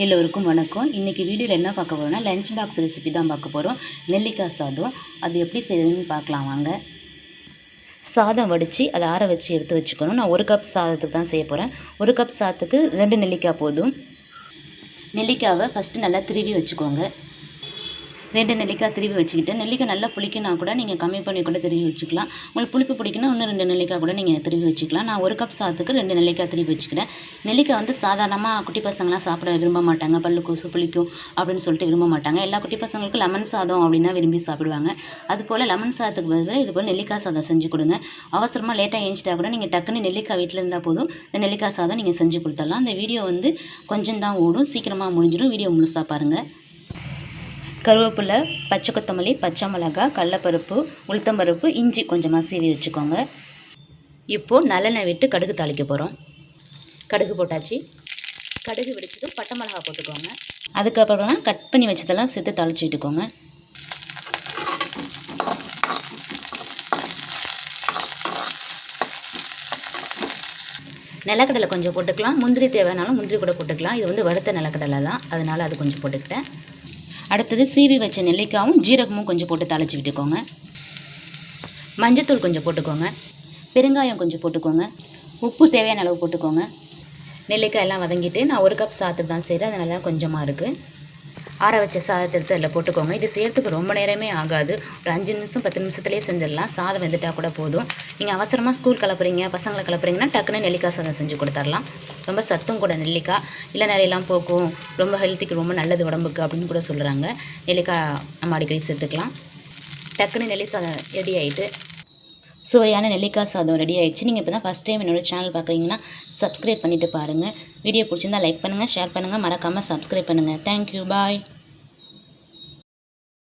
எல்லோருக்கும் வணக்கம். இன்றைக்கி வீடியோவில் என்ன பார்க்க போகிறோம்னா லஞ்ச் பாக்ஸ் ரெசிபி தான் பார்க்க போகிறோம் நெல்லிக்காய் சாதம். அது எப்படி செய்யுதுன்னு பார்க்கலாம் வாங்க. சாதம் வடித்து அதை ஆற வச்சு எடுத்து வச்சுக்கணும். நான் ஒரு கப் சாதத்துக்கு தான் செய்ய போகிறேன் ஒரு கப் சாதத்துக்கு ரெண்டு நெல்லிக்காய் போதும். நெல்லிக்காவை ஃபஸ்ட்டு நல்லா திருவி வச்சுக்கோங்க. ரெண்டு நெல்லிக்காய் திருவி வச்சுக்கிட்டு நெல்லிக்காய் நல்லா புளிக்கினா கூட நீங்கள் கம்மி பண்ணி கூட திருவி வச்சுக்கலாம். உங்களுக்கு புளிப்பு பிடிக்குன்னா இன்னும் ரெண்டு நெல்லிக்காய் கூட நீங்கள் திருவி வச்சுக்கலாம். நான் ஒரு கப் சாதத்துக்கு ரெண்டு நெல்லிக்காய் திருவி வச்சுக்கிறேன். நெல்லிக்காய் வந்து சாதாரணமாக குட்டி பசங்களாம் சாப்பிட விரும்ப மாட்டாங்க. பல்லு கொசு புளிக்கும் அப்படின்னு சொல்லிட்டு விரும்ப மாட்டாங்க. எல்லா குட்டி பசங்களுக்கும் லெமன் சாதம் அப்படின்னா விரும்பி சாப்பிடுவாங்க. அதுபோல் லெமன் சாதத்துக்கு பதிலாக இது போல் நெல்லிக்காய் சாதம் செஞ்சு கொடுங்க. அவசரமாக லேட்டாக ஏஞ்சிட்டா கூட நீங்கள் டக்குன்னு நெல்லிக்காய் வீட்டில் இருந்தால் போதும். இந்த நெல்லிக்காய் சாதம் நீங்கள் செஞ்சு கொடுத்துடலாம். அந்த வீடியோ வந்து கொஞ்சம் தான் ஓடும். சீக்கிரமாக முடிஞ்சிடும். வீடியோ முழுசாக பாருங்கள் கருவேப்பிலை பச்சை கொத்தமல்லி பச்சை மிளகாய் கடலப்பருப்பு உளுத்தம்பருப்பு இஞ்சி கொஞ்சமாக சீவி வச்சுக்கோங்க. இப்போது நல்லெண்ணெய் விட்டு கடுகு தாளிக்க போகிறோம் கடுகு போட்டாச்சு. கடுகு வெடிச்சதும் பட்டை மிளகாய் போட்டுக்கோங்க. அதுக்கப்புறமா கட் பண்ணி வச்சதெல்லாம் சேர்த்து தாளிச்சு விட்டுக்கோங்க. நிலக்கடலை கொஞ்சம் போட்டுக்கலாம். முந்திரி தேவைனாலும் முந்திரி கூட போட்டுக்கலாம். இது வந்து வறுத்த நிலக்கடலை தான். அதனால் அது கொஞ்சம் போட்டுக்கிட்டேன். அடுத்தது சீவி வச்ச நெல்லிக்காயும் ஜீரகமும் கொஞ்சம் போட்டு தாளிச்சு விட்டுக்கோங்க. மஞ்சத்தூள் கொஞ்சம் போட்டுக்கோங்க. பெருங்காயம் கொஞ்சம் போட்டுக்கோங்க. உப்பு தேவையான அளவு போட்டுக்கோங்க. நெல்லிக்காய் எல்லாம் வதங்கிட்டு நான் ஒரு கப் சாத்து தான் செய்கிறேன் அதனால தான் கொஞ்சமாக இருக்குது ஆற வச்ச சாதத்தை எடுத்து அதில் போட்டுக்கோங்க. இது செய்கிறதுக்கு ரொம்ப நேரமே ஆகாது. ஒரு அஞ்சு நிமிஷம் பத்து நிமிஷத்துலேயே செஞ்சிடலாம். சாதம் வெந்துட்டால் கூட போதும். நீங்கள் அவசரமாக ஸ்கூல் கிளப்புறீங்க பசங்களை கிளப்புறீங்கன்னா டக்குன்னு நெல்லிக்காய் சாதம் செஞ்சு கொடுத்துர்லாம் ரொம்ப சத்தும் கூட நெல்லிக்காய். இல்லை நிறையெல்லாம் போக்கும். ரொம்ப ஹெல்த்திக்கு ரொம்ப நல்லது உடம்புக்கு அப்படின்னு கூட சொல்கிறாங்க நெல்லிக்காய் நம்ம அடிக்கடி சேர்த்துக்கலாம். டக்குன்னு நெல்லி சாதம் ரெடி ஆகிட்டு சுவையான நெல்லிக்காய் சாதம் ரெடி ஆகிடுச்சு நீங்கள் இப்போ தான் ஃபஸ்ட் டைம் என்னோட சேனல் பார்க்குறீங்கன்னா சப்ஸ்கிரைப் பண்ணிவிட்டு பாருங்கள் வீடியோ பிடிச்சிருந்தா லைக் பண்ணுங்கள் ஷேர் பண்ணுங்கள் மறக்காமல் சப்ஸ்கிரைப் பண்ணுங்கள் தேங்க்யூ பாய்